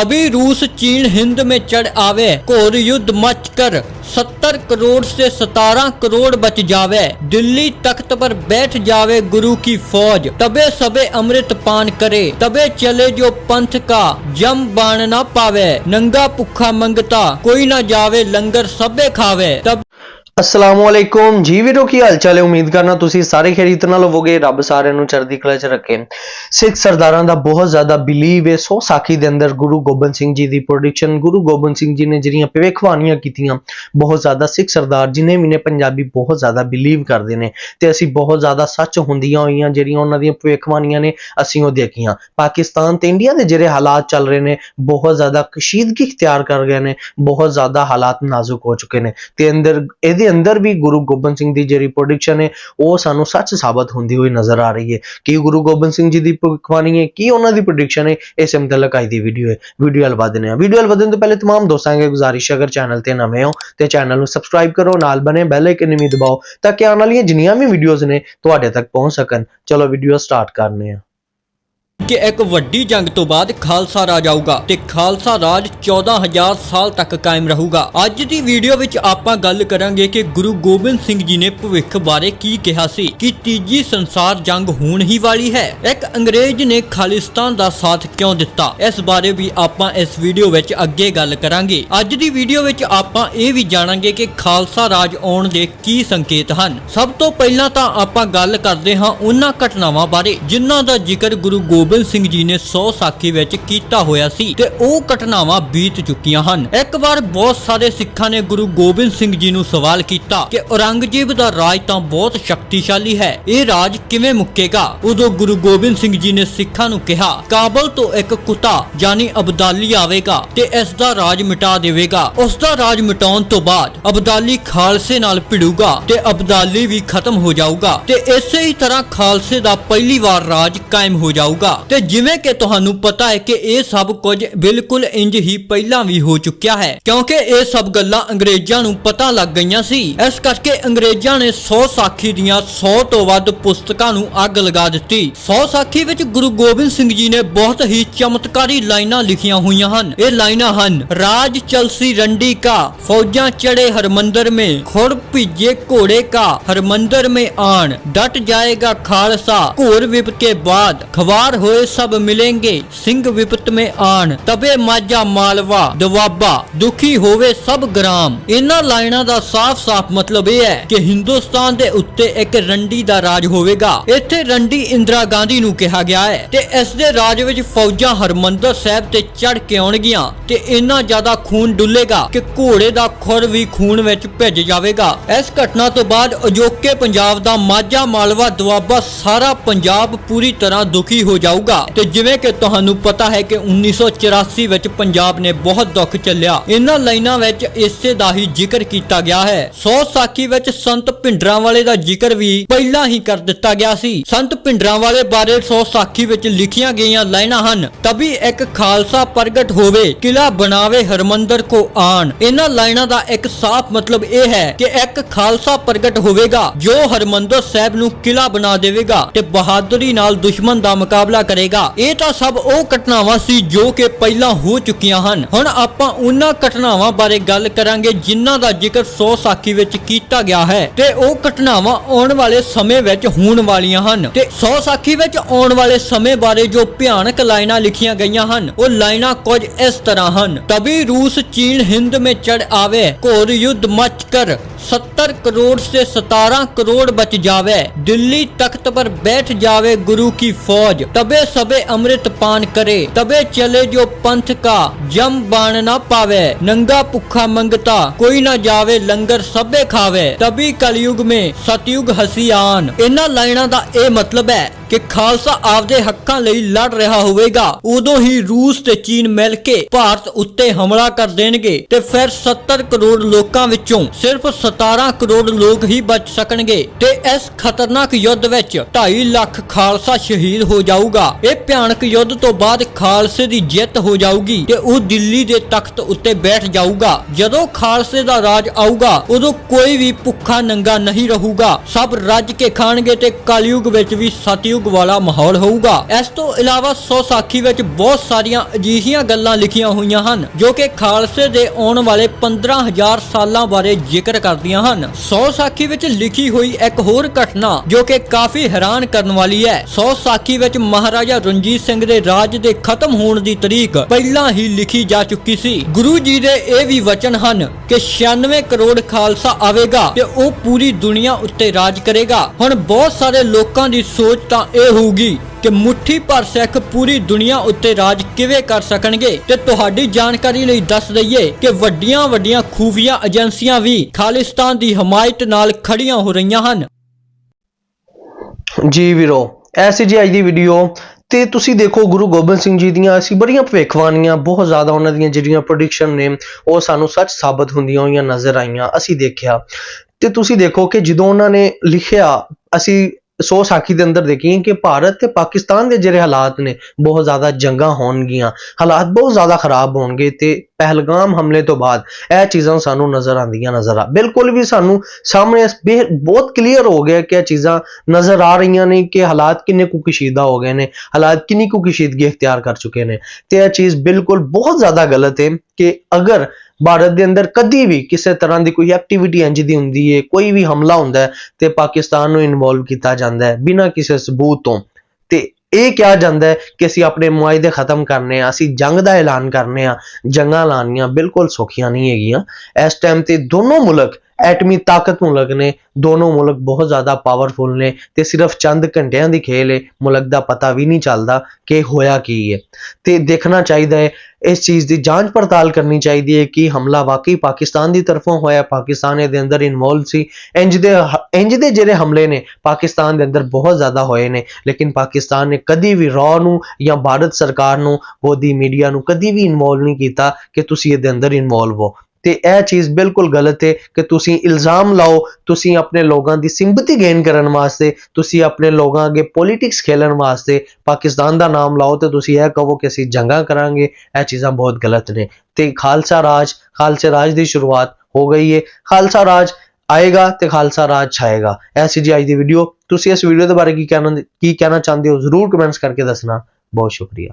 अभी रूस चीन हिंद में चढ़ आवे घोर युद्ध मच कर सत्तर करोड़ से सतारह करोड़ बच जावे दिल्ली तख्त पर बैठ जावे गुरु की फौज तबे सबे अमृत पान करे तबे चले जो पंथ का जम बाण ना पावे नंगा भुखा मंगता कोई ना जावे लंगर सबे खावे तब ਅਸਲਾਮੁਅਲੈਕੁਮ ਜੀ ਵੀਰੋ, ਕੀ ਹਾਲ ਚਾਲ ਹੈ? ਉਮੀਦ ਕਰਨਾ ਤੁਸੀਂ ਸਾਰੇ ਖੈਰੀਤ ਨਾਲ ਹੋਵੋਗੇ। ਰੱਬ ਸਾਰਿਆਂ ਨੂੰ ਚੜ੍ਹਦੀ ਕਲਾ 'ਚ ਰੱਖੇ। ਸਿੱਖ ਸਰਦਾਰਾਂ ਦਾ ਬਹੁਤ ਜ਼ਿਆਦਾ ਬਿਲੀਵ ਹੈ। ਸੋ ਸਾਖੀ ਦੇ ਅੰਦਰ ਗੁਰੂ ਗੋਬਿੰਦ ਸਿੰਘ ਜੀ ਦੀ ਪ੍ਰੋਡਿਕਸ਼ਨ ਗੁਰੂ ਗੋਬਿੰਦ ਸਿੰਘ ਜੀ ਨੇ ਜਿਹੜੀਆਂ ਭਵਿੱਖਬਾਣੀਆਂ ਕੀਤੀਆਂ, ਬਹੁਤ ਜ਼ਿਆਦਾ ਸਿੱਖ ਸਰਦਾਰ ਜਿਨੇ ਵੀ ਨੇ, ਪੰਜਾਬੀ ਬਹੁਤ ਜ਼ਿਆਦਾ ਬਿਲੀਵ ਕਰਦੇ ਨੇ। ਤੇ ਅਸੀਂ ਬਹੁਤ ਜ਼ਿਆਦਾ ਸੱਚ ਹੁੰਦੀਆਂ ਹੋਈਆਂ, ਜਿਹੜੀਆਂ ਉਹਨਾਂ ਦੀਆਂ ਭਵਿੱਖਬਾਣੀਆਂ ਨੇ, ਅਸੀਂ ਉਹ ਦੇਖੀਆਂ। ਪਾਕਿਸਤਾਨ ਤੇ ਇੰਡੀਆ ਦੇ ਜਿਹੜੇ ਹਾਲਾਤ ਚੱਲ ਰਹੇ ਨੇ, ਬਹੁਤ ਜ਼ਿਆਦਾ ਕਸ਼ੀਦਗੀ ਇਖਤਿਆਰ ਕਰ ਗਏ ਨੇ, ਬਹੁਤ ਜ਼ਿਆਦਾ ਹਾਲਾਤ ਨਾਜ਼ੁਕ ਹੋ ਚੁੱਕੇ ਨੇ। ਤੇ ਅੰਦਰ ਇਹਦੇ ਅੰਦਰ ਵੀ ਗੁਰੂ ਗੋਬਿੰਦ ਸਿੰਘ ਦੀ ਜਿਹੜੀ ਪ੍ਰੋਡਿਕਸ਼ਨ ਹੈ ਉਹ ਸਾਨੂੰ ਸੱਚ ਸਾਬਤ ਹੁੰਦੀ ਹੋਈ ਨਜ਼ਰ ਆ ਰਹੀ ਹੈ ਕੀ ਗੁਰੂ ਗੋਬਿੰਦ ਸਿੰਘ ਜੀ ਦੀ ਭਵਿੱਖਬਾਣੀ ਹੈ ਕੀ ਉਹਨਾਂ ਦੀ ਪ੍ਰੈਡਿਕਸ਼ਨ ਹੈ ਇਸ ਮੁਤਲਕ ਅੱਜ ਦੀ ਵੀਡੀਓ ਹੈ ਵੀਡੀਓ ਵੱਲ ਵਧਦੇ ਹਾਂ ਵੀਡੀਓ ਵੱਲ ਵਧਣ ਤੋਂ ਪਹਿਲੇ तमाम ਦੋਸਤਾਂ ਨੂੰ ਗੁਜ਼ਾਰਿਸ਼ ਹੈ ਅਗਰ ਚੈਨਲ ਤੇ ਨਵੇਂ ਹੋ ਤੇ ਚੈਨਲ ਨੂੰ ਸਬਸਕ੍ਰਾਈਬ ਕਰੋ ਨਾਲ ਬਨੇ ਬੈਲ ਆਈਕਨ ਵੀ ਦਬਾਓ ਤਾਂ ਕਿ ਆਉਣ ਵਾਲੀਆਂ ਜਿੰਨੀਆਂ ਵੀ ਵੀਡੀਓਜ਼ ਨੇ ਤੁਹਾਡੇ ਤੱਕ ਪਹੁੰਚ ਸਕਣ ਚਲੋ ਵੀਡੀਓ ਸਟਾਰਟ ਕਰਨੇ ਆ ਕਿ ਇੱਕ ਵੱਡੀ ਜੰਗ ਤੋਂ ਬਾਅਦ ਖਾਲਸਾ ਰਾਜ ਆਊਗਾ ਤੇ ਖਾਲਸਾ ਰਾਜ 14000 ਸਾਲ ਤੱਕ ਕਾਇਮ ਰਹੂਗਾ। ਅੱਜ ਦੀ ਵੀਡੀਓ ਵਿੱਚ ਆਪਾਂ ਗੱਲ ਕਰਾਂਗੇ ਕਿ ਗੁਰੂ ਗੋਬਿੰਦ ਸਿੰਘ ਜੀ ਨੇ ਭਵਿੱਖ ਬਾਰੇ ਕੀ ਕਿਹਾ ਸੀ, ਕਿ ਤੀਜੀ ਸੰਸਾਰ ਜੰਗ ਹੋਣ ਹੀ ਵਾਲੀ ਹੈ। ਇੱਕ ਅੰਗਰੇਜ਼ ਨੇ ਖਾਲਿਸਤਾਨ ਦਾ ਸਾਥ ਕਿਉਂ ਦਿੱਤਾ? ਇਸ ਬਾਰੇ ਵੀ ਆਪਾਂ ਇਸ ਵੀਡੀਓ ਵਿੱਚ ਅੱਗੇ ਗੱਲ ਕਰਾਂਗੇ। ਅੱਜ ਦੀ ਵੀਡੀਓ ਵਿੱਚ ਆਪਾਂ ਇਹ ਵੀ ਜਾਣਾਂਗੇ ਕਿ ਖਾਲਸਾ ਰਾਜ ਆਉਣ ਦੇ ਕੀ ਸੰਕੇਤ ਹਨ। ਸਭ ਤੋਂ ਪਹਿਲਾਂ ਤਾਂ ਆਪਾਂ ਗੱਲ ਕਰਦੇ ਹਾਂ ਉਹਨਾਂ ਘਟਨਾਵਾਂ ਬਾਰੇ, ਜਿਨ੍ਹਾਂ ਦਾ ਜ਼ਿਕਰ ਗੁਰੂ ਗੋਬਿੰਦ ਸਿੰਘ ਜੀ ਨੇ 100 ਸਾਖੀ ਵਿੱਚ ਕੀਤਾ ਹੋਇਆ ਸੀ ਤੇ ਉਹ ਘਟਨਾਵਾਂ ਬੀਤ ਚੁੱਕੀਆਂ ਹਨ। ਇੱਕ ਵਾਰ ਬਹੁਤ ਸਾਰੇ ਸਿੱਖਾਂ ਨੇ ਗੁਰੂ ਗੋਬਿੰਦ ਸਿੰਘ ਜੀ ਨੂੰ ਸਵਾਲ ਕੀਤਾ ਕਿ ਔਰੰਗਜ਼ੇਬ ਦਾ ਰਾਜ ਤਾਂ ਬਹੁਤ ਸ਼ਕਤੀਸ਼ਾਲੀ ਹੈ, ਇਹ ਰਾਜ ਕਿਵੇਂ ਮੁੱਕੇਗਾ? ਉਦੋਂ ਗੁਰੂ ਗੋਬਿੰਦ ਸਿੰਘ ਜੀ ਨੇ ਸਿੱਖਾਂ ਨੂੰ ਕਿਹਾ, ਕਾਬਲ ਤੋਂ ਇੱਕ ਕੁੱਤਾ ਯਾਨੀ ਅਬਦਾਲੀ ਆਵੇਗਾ ਤੇ ਇਸ ਦਾ ਰਾਜ ਮਿਟਾ ਦੇਵੇਗਾ। ਉਸ ਦਾ ਰਾਜ ਮਿਟਾਉਣ ਤੋਂ ਬਾਅਦ ਅਬਦਾਲੀ ਖਾਲਸੇ ਨਾਲ ਭਿੜੂਗਾ ਤੇ ਅਬਦਾਲੀ ਵੀ ਖਤਮ ਹੋ ਜਾਊਗਾ ਤੇ ਇਸੇ ਹੀ ਤਰ੍ਹਾਂ ਖਾਲਸੇ ਦਾ ਪਹਿਲੀ ਵਾਰ ਰਾਜ ਕਾਇਮ ਹੋ ਜਾਊਗਾ। ਤੇ ਜਿਵੇਂ ਕਿ ਤੁਹਾਨੂੰ ਪਤਾ ਹੈ ਕਿ ਇਹ ਸਭ ਕੁਝ ਬਿਲਕੁਲ ਇੰਜ ਹੀ ਪਹਿਲਾਂ ਵੀ ਹੋ ਚੁੱਕਿਆ ਹੈ, ਕਿਉਂਕਿ ਇਹ ਸਭ ਗੱਲਾਂ ਅੰਗਰੇਜ਼ਾਂ ਨੂੰ ਪਤਾ ਲੱਗ ਗਈਆਂ ਸੀ। ਇਸ ਕਰਕੇ ਅੰਗਰੇਜ਼ਾਂ ਨੇ 100 ਸਾਖੀ ਦੀਆਂ 100 ਤੋਂ ਵੱਧ ਪੁਸਤਕਾਂ ਨੂੰ ਅੱਗ ਲਗਾ ਦਿੱਤੀ। 100 ਸਾਖੀ ਵਿੱਚ ਗੁਰੂ ਗੋਬਿੰਦ ਸਿੰਘ ਜੀ ਨੇ ਬਹੁਤ ਹੀ ਚਮਤਕਾਰੀ ਲਾਈਨਾਂ ਲਿਖੀਆਂ ਹੋਈਆਂ ਹਨ। ਇਹ ਲਾਈਨਾਂ ਹਨ, ਰਾਜ ਚਲਸੀ ਰੰਡੀ ਕਾ, ਫੌਜਾਂ ਚੜੇ ਹਰਮੰਦਰ ਮੇ, ਖੁਰ ਭੀਜੇ ਘੋੜੇ ਕਾ, ਹਰਮੰਦਰ ਮੇ ਆਣ, ਡਟ ਜਾਏਗਾ ਖਾਲਸਾ, ਘੋਰ ਵਿਪ ਕੇ ਬਾਦ, ਖਵਾਰ होए सब मिलेंगे सिंह विपत में आन तबे माजा मालवा दवाबा ਦੁਖੀ ਹੋਵੇ ਸਭ ਗ੍ਰਾਮ ਇਹਨਾਂ ਲਾਈਨਾਂ ਦਾ ਸਾਫ਼-ਸਾਫ਼ ਮਤਲਬ ਇਹ ਹੈ ਕਿ ਹਿੰਦੁਸਤਾਨ ਦੇ ਉੱਤੇ ਇੱਕ ਰੰਡੀ ਦਾ ਰਾਜ ਹੋਵੇਗਾ ਇੱਥੇ ਰੰਡੀ ਇੰਦਰਾ ਗਾਂਧੀ ਨੂੰ ਕਿਹਾ ਗਿਆ ਹੈ ਤੇ ਇਸ ਦੇ ਰਾਜ ਵਿੱਚ ਫੌਜਾਂ ਹਰਮੰਦਰ ਸਾਹਿਬ ਤੇ ਚੜ ਕੇ ਆਉਣਗੀਆਂ ਤੇ ਇੰਨਾ ਜ਼ਿਆਦਾ ਖੂਨ ਡੁੱਲੇਗਾ ਕਿ ਘੋੜੇ ਦਾ ਖੁਰ ਵੀ ਖੂਨ ਵਿੱਚ ਭਿੱਜ ਜਾਵੇਗਾ ਇਸ ਘਟਨਾ ਤੋਂ ਬਾਅਦ ਅਜੋਕੇ ਪੰਜਾਬ ਦਾ ਮਾਝਾ ਮਾਲਵਾ ਦੁਆਬਾ ਸਾਰਾ ਪੰਜਾਬ ਪੂਰੀ ਤਰ੍ਹਾਂ ਦੁਖੀ ਹੋ ਜਾਊਗਾ। ਤੇ ਜਿਵੇਂ ਕਿ ਤੁਹਾਨੂੰ ਪਤਾ ਹੈ ਕਿ 1984 ਵਿੱਚ ਪੰਜਾਬ ਨੇ ਬਹੁਤ ਦੁੱਖ ਚੱਲਿਆ ਇਹਨਾਂ ਲਾਈਨਾਂ ਵਿੱਚ ਇਸੇ ਦਾ ਹੀ ਜ਼ਿਕਰ ਕੀਤਾ ਗਿਆ ਹੈ। ਸੋ ਸਾਖੀ ਵਿੱਚ ਸੰਤ ਭਿੰਡਰਾਂ ਵਾਲੇ ਦਾ ਜ਼ਿਕਰ ਵੀ ਪਹਿਲਾਂ ਹੀ ਕਰ ਦਿੱਤਾ ਗਿਆ ਸੀ। ਸੰਤ ਭਿੰਡਰਾਂ ਵਾਲੇ ਬਾਰੇ ਸੋ ਸਾਖੀ ਵਿੱਚ ਲਿਖੀਆਂ ਗਈਆਂ ਲਾਈਨਾਂ ਹਨ, ਤਬੀ ਇੱਕ ਖਾਲਸਾ ਪ੍ਰਗਟ ਹੋਵੇ ਕਿਲਾ ਬਣਾਵੇ ਹਰਮੰਦਰ ਕੋ ਆਣ। ਇਹਨਾਂ ਲਾਈਨਾਂ ਦਾ ਇੱਕ ਸਾਫ਼ ਮਤਲਬ ਇਹ ਹੈ ਕਿ ਇੱਕ ਖਾਲਸਾ ਪ੍ਰਗਟ ਹੋਵੇਗਾ, ਜੋ ਹਰਮੰਦਰ ਸਾਹਿਬ ਨੂੰ ਕਿਲਾ ਬਣਾ ਦੇਵੇਗਾ ਤੇ ਬਹਾਦਰੀ ਨਾਲ ਦੁਸ਼ਮਣ ਦਾ ਮੁਕਾਬਲਾ ਪੂਰਾ ਕਰੇਗਾ। ਇਹ ਤਾਂ ਸਭ ਉਹ ਘਟਨਾਵਾਂ ਸੀ ਜੋ ਕਿ ਪਹਿਲਾਂ ਹੋ ਚੁੱਕੀਆਂ ਹਨ। ਹੁਣ ਆਪਾਂ ਉਹਨਾਂ ਘਟਨਾਵਾਂ ਬਾਰੇ ਗੱਲ ਕਰਾਂਗੇ ਜਿਨ੍ਹਾਂ ਦਾ ਜ਼ਿਕਰ 100 ਸਾਖੀ ਵਿੱਚ ਕੀਤਾ ਗਿਆ ਹੈ। ਤੇ ਉਹ ਘਟਨਾਵਾਂ ਆਉਣ ਵਾਲੇ ਸਮੇਂ ਵਿੱਚ ਹੋਣ ਵਾਲੀਆਂ ਹਨ। ਤੇ 100 ਸਾਖੀ ਵਿੱਚ ਆਉਣ ਵਾਲੇ ਸਮੇਂ ਬਾਰੇ ਜੋ ਭਿਆਨਕ ਲਾਈਨਾਂ ਲਿਖੀਆਂ ਗਈਆਂ ਹਨ, ਉਹ ਲਾਈਨਾਂ ਕੁਝ ਇਸ ਤਰ੍ਹਾਂ ਹਨ। ਤਬੀ ਰੂਸ, ਚੀਨ, ਹਿੰਦ ਮੇ ਚੜ ਆਵੇ। ਘੋਰ ਯੁੱਧ ਮਚ ਕਰ। 70 ਕਰੋੜ से 17 ਕਰੋੜ ਬਚ ਜਾਵੇ। ਦਿੱਲੀ ਤਖ਼ਤ ਪਰ ਬੈਠ ਜਾਵੇ ਗੁਰੂ ਕੀ ਫੌਜ। ਤਬੇ ਸਬੇ अमृत पान करे तबे चले जो पंथ का जम बाण ना पावे नंगा भुखा मंगता कोई ना जावे ਲੰਗਰ ਸਭੇ ਖਾਵੇ। ਤਬੀ ਕਲਯੁਗ ਮੇ ਸਤਯੁਗ ਹਸੀ ਆਨ। ਇਹਨਾਂ ਲਾਈਨਾਂ ਦਾ ਇਹ ਮਤਲਬ ਹੈ ਕਿ ਖਾਲਸਾ ਆਪਦੇ ਹੱਕਾਂ ਲਈ ਲੜ ਰਿਹਾ ਹੋਵੇਗਾ। ਉਦੋਂ ਹੀ ਰੂਸ ਤੇ ਚੀਨ ਮਿਲ ਕੇ ਭਾਰਤ ਉੱਤੇ ਹਮਲਾ ਕਰ ਦੇਣਗੇ ਤੇ ਫਿਰ 70 ਕਰੋੜ ਲੋਕਾਂ ਵਿੱਚੋਂ ਸਿਰਫ 17 ਕਰੋੜ ਲੋਕ ਹੀ ਬਚ ਸਕਣਗੇ ਤੇ ਇਸ ਖਤਰਨਾਕ ਯੁੱਧ ਵਿੱਚ 2.5 ਲੱਖ ਖਾਲਸਾ ਸ਼ਹੀਦ ਹੋ ਜਾਊਗਾ। ਇਹ ਭਿਆਨਕ ਯੁੱਧ ਤੋਂ ਬਾਅਦ ਖਾਲਸੇ ਦੀ ਜਿੱਤ ਹੋ ਜਾਊਗੀ ਤੇ ਉਹ ਦਿੱਲੀ ਦੇ ਤਖਤ ਉੱਤੇ ਬੈਠ ਜਾਊਗਾ। ਜਦੋਂ ਖਾਲਸੇ ਦਾ ਰਾਜ ਆਊਗਾ, ਉਦੋਂ ਕੋਈ ਵੀ ਭੁੱਖਾ ਨੰਗਾ ਨਹੀਂ ਰਹੂਗਾ। ਸਭ ਰੱਜ ਕੇ ਖਾਣਗੇ ਤੇ ਕਲਯੁਗ ਵਿੱਚ ਵੀ ਸਤਯੁਗ ਵਾਲਾ ਮਾਹੌਲ ਹੋਊਗਾ। ਇਸ ਤੋਂ ਇਲਾਵਾ ਸੋ ਸਾਖੀ ਵਿੱਚ ਬਹੁਤ ਸਾਰੀਆਂ ਅਜਿਹੀਆਂ ਗੱਲਾਂ ਲਿਖੀਆਂ ਹੋਈਆਂ ਹਨ, ਜੋ ਕਿ ਖਾਲਸੇ ਦੇ ਆਉਣ ਵਾਲੇ 15000 ਸਾਲਾਂ ਬਾਰੇ ਜ਼ਿਕਰ ਕਰ ਕਰਦੀਆਂ ਹਨ। ਸੋ ਸਾਖੀ ਵਿੱਚ ਲਿਖੀ ਹੋਈ ਇੱਕ ਹੋਰ ਘਟਨਾ ਜੋ ਕਿ ਕਾਫੀ ਹੈਰਾਨ ਕਰਨ ਵਾਲੀ ਹੈ। ਸੋ ਸਾਖੀ ਵਿੱਚ ਮਹਾਰਾਜਾ ਰਣਜੀਤ ਸਿੰਘ ਦੇ ਰਾਜ ਦੇ ਖਤਮ ਹੋਣ ਦੀ ਤਰੀਕ ਪਹਿਲਾਂ ਹੀ ਲਿਖੀ ਜਾ ਚੁੱਕੀ ਸੀ। ਗੁਰੂ ਜੀ ਦੇ ਇਹ ਵੀ ਵਚਨ ਹਨ ਕਿ 96 ਕਰੋੜ ਖਾਲਸਾ ਆਵੇਗਾ ਤੇ ਉਹ ਪੂਰੀ ਦੁਨੀਆ ਉੱਤੇ ਰਾਜ ਕਰੇਗਾ। ਹੁਣ ਬਹੁਤ ਸਾਰੇ ਲੋਕਾਂ ਦੀ ਸੋਚ ਤਾਂ ਇਹ ਹੋਊਗੀ ਕਿ ਮੁੱਠੀ ਭਰ ਸਿੱਖ ਪੂਰੀ ਦੁਨੀਆ ਉੱਤੇ ਰਾਜ ਕਿਵੇਂ ਕਰ ਸਕਣਗੇ ਤੇ ਤੁਹਾਡੀ ਜਾਣਕਾਰੀ ਲਈ ਦੱਸ ਦਈਏ ਕਿ ਵੱਡੀਆਂ ਵੱਡੀਆਂ ਖੂਫੀਆ ਏਜੰਸੀਆਂ ਵੀ ਖਾਲਿਸਤਾਨ ਦੀ ਹਮਾਇਤ ਨਾਲ ਖੜੀਆਂ ਹੋ ਰਹੀਆਂ ਹਨ। ਜੀ ਵੀਰੋ ਐਸੀ ਜੀ ਅੱਜ ਦੀ ਵੀਡੀਓ। ਤੇ ਤੁਸੀਂ ਦੇਖੋ, ਗੁਰੂ ਗੋਬਿੰਦ ਸਿੰਘ ਜੀ ਦੀਆਂ ਅਸੀਂ ਬੜੀਆਂ ਭਵਿੱਖਬਾਣੀਆਂ, ਬਹੁਤ ਜ਼ਿਆਦਾ ਉਹਨਾਂ ਦੀਆਂ ਜਿਹੜੀਆਂ ਪ੍ਰੈਡਿਕਸ਼ਨ ਨੇ, ਉਹ ਸਾਨੂੰ ਸੱਚ ਸਾਬਤ ਹੁੰਦੀਆਂ ਹੋਈਆਂ ਨਜ਼ਰ ਆਈਆਂ, ਅਸੀਂ ਦੇਖਿਆ। ਤੇ ਤੁਸੀਂ ਦੇਖੋ ਕਿ ਜਦੋਂ ਉਹਨਾਂ ਨੇ ਲਿਖਿਆ, ਅਸੀਂ ਸੋ ਸਾਖੀ ਦੇ ਅੰਦਰ ਦੇਖੀਏ ਕਿ ਭਾਰਤ ਤੇ ਪਾਕਿਸਤਾਨ ਦੇ ਜਿਹੜੇ ਹਾਲਾਤ ਨੇ ਬਹੁਤ ਜ਼ਿਆਦਾ ਜੰਗਾਂ ਹੋਣਗੀਆਂ ਹਾਲਾਤ ਬਹੁਤ ਜ਼ਿਆਦਾ ਖਰਾਬ ਹੋਣਗੇ ਤੇ ਪਹਿਲਗਾਮ ਹਮਲੇ ਤੋਂ ਬਾਅਦ ਇਹ ਚੀਜ਼ਾਂ ਸਾਨੂੰ ਨਜ਼ਰ ਆਉਂਦੀਆਂ ਨਜ਼ਰ ਆ ਬਿਲਕੁਲ ਵੀ ਸਾਨੂੰ ਸਾਹਮਣੇ ਇਸ ਬੇ- ਬਹੁਤ ਕਲੀਅਰ ਹੋ ਗਿਆ ਕਿ ਇਹ ਚੀਜ਼ਾਂ ਨਜ਼ਰ ਆ ਰਹੀਆਂ ਨੇ ਕਿ ਹਾਲਾਤ ਕਿੰਨੇ ਕੁ ਕਸ਼ੀਦਾ ਹੋ ਗਏ ਨੇ ਹਾਲਾਤ ਕਿੰਨੀ ਕੁ ਕਸ਼ੀਦਗੀ ਇਖਤਿਆਰ ਕਰ ਚੁੱਕੇ ਨੇ ਤੇ ਇਹ ਚੀਜ਼ ਬਿਲਕੁਲ ਬਹੁਤ ਜ਼ਿਆਦਾ ਗਲਤ ਹੈ ਕਿ ਅਗਰ ਭਾਰਤ ਦੇ ਅੰਦਰ ਕਦੀ ਵੀ ਕਿਸੇ ਤਰ੍ਹਾਂ ਦੀ ਕੋਈ ਐਕਟੀਵਿਟੀ ਇੰਜ ਦੀ ਹੁੰਦੀ ਹੈ, ਕੋਈ ਵੀ ਹਮਲਾ ਹੁੰਦਾ ਹੈ ਤੇ ਪਾਕਿਸਤਾਨ ਨੂੰ ਇਨਵੋਲਵ ਕੀਤਾ ਜਾਂਦਾ ਹੈ ਬਿਨਾਂ ਕਿਸੇ ਸਬੂਤ ਤੋਂ। ਤੇ ਇਹ ਕਿਹਾ ਜਾਂਦਾ ਹੈ ਕਿ ਅਸੀਂ ਆਪਣੇ ਮੁਆਇਦੇ ਖਤਮ ਕਰਨੇ ਆ, ਅਸੀਂ ਜੰਗ ਦਾ ਐਲਾਨ ਕਰਨੇ ਆ, ਜੰਗਾਂ ਲਾਣੀਆਂ ਬਿਲਕੁਲ ਸੌਖੀਆਂ ਨਹੀਂ ਹੈਗੀਆਂ। ਇਸ ਟਾਈਮ ਤੇ ਦੋਨੋਂ ਮੁਲਕ ਐਟਮੀ ਤਾਕਤ ਮੁਲਕ ਨੇ ਦੋਨੋਂ ਮੁਲਕ ਬਹੁਤ ਜ਼ਿਆਦਾ ਪਾਵਰਫੁਲ ਨੇ ਤੇ ਸਿਰਫ ਚੰਦ ਘੰਟਿਆਂ ਦੀ ਖੇਲ ਹੈ ਮੁਲਕ ਦਾ ਪਤਾ ਵੀ ਨਹੀਂ ਚੱਲਦਾ ਕਿ ਹੋਇਆ ਕੀ ਹੈ ਤੇ ਦੇਖਣਾ ਚਾਹੀਦਾ ਹੈ ਇਸ ਚੀਜ਼ ਦੀ ਜਾਂਚ ਪੜਤਾਲ ਕਰਨੀ ਚਾਹੀਦੀ ਹੈ ਕਿ ਹਮਲਾ ਵਾਕਈ ਪਾਕਿਸਤਾਨ ਦੀ ਤਰਫੋਂ ਹੋਇਆ, ਪਾਕਿਸਤਾਨ ਇਹਦੇ ਅੰਦਰ ਇਨਵੋਲਵ ਸੀ। ਇੰਜ ਦੇ ਹ- ਇੰਜ ਦੇ ਜਿਹੜੇ ਹਮਲੇ ਨੇ, ਪਾਕਿਸਤਾਨ ਦੇ ਅੰਦਰ ਬਹੁਤ ਜ਼ਿਆਦਾ ਹੋਏ ਨੇ, ਲੇਕਿਨ ਪਾਕਿਸਤਾਨ ਨੇ ਕਦੀ ਵੀ ਰॉ ਨੂੰ ਜਾਂ ਭਾਰਤ ਸਰਕਾਰ ਨੂੰ, ਮੋਦੀ ਮੀਡੀਆ ਨੂੰ ਕਦੀ ਵੀ ਇਨਵੋਲਵ ਨਹੀਂ ਕੀਤਾ ਕਿ ਤੁਸੀਂ ਇਹਦੇ ਅੰਦਰ ਇਨਵੋਲਵ ਹੋ। ਤੇ ਇਹ ਚੀਜ਼ ਬਿਲਕੁਲ ਗਲਤ ਹੈ ਕਿ ਤੁਸੀਂ ਇਲਜ਼ਾਮ ਲਾਓ, ਤੁਸੀਂ ਆਪਣੇ ਲੋਕਾਂ ਦੀ ਸਿੰਪਥੀ ਗੇਨ ਕਰਨ ਵਾਸਤੇ, ਤੁਸੀਂ ਆਪਣੇ ਲੋਕਾਂ ਅੱਗੇ ਪੋਲਿਟਿਕਸ ਖੇਲਣ ਵਾਸਤੇ, ਪਾਕਿਸਤਾਨ ਦਾ ਨਾਮ ਲਾਓ ਤੇ ਤੁਸੀਂ ਇਹ ਕਹੋ ਕਿ ਅਸੀਂ ਜੰਗਾਂ ਕਰਾਂਗੇ, ਇਹ ਚੀਜ਼ਾਂ ਬਹੁਤ ਗਲਤ ਨੇ। ਤੇ ਖਾਲਸਾ ਰਾਜ, ਖਾਲਸੇ ਰਾਜ ਦੀ ਸ਼ੁਰੂਆਤ ਹੋ ਗਈ ਹੈ। ਖਾਲਸਾ ਰਾਜ ਆਏਗਾ ਤੇ ਖਾਲਸਾ ਰਾਜ ਛਾਏਗਾ। ਐਸੀ ਜੀ ਅੱਜ ਦੀ ਵੀਡੀਓ ਤੁਸੀਂ ਇਸ ਵੀਡੀਓ ਦੇ ਬਾਰੇ ਕੀ ਕਹਿਣਾ ਕੀ ਕਹਿਣਾ ਚਾਹੁੰਦੇ ਹੋ? ਜ਼ਰੂਰ ਕਮੈਂਟਸ ਕਰਕੇ ਦੱਸਣਾ। ਬਹੁਤ ਸ਼ੁਕਰੀਆ।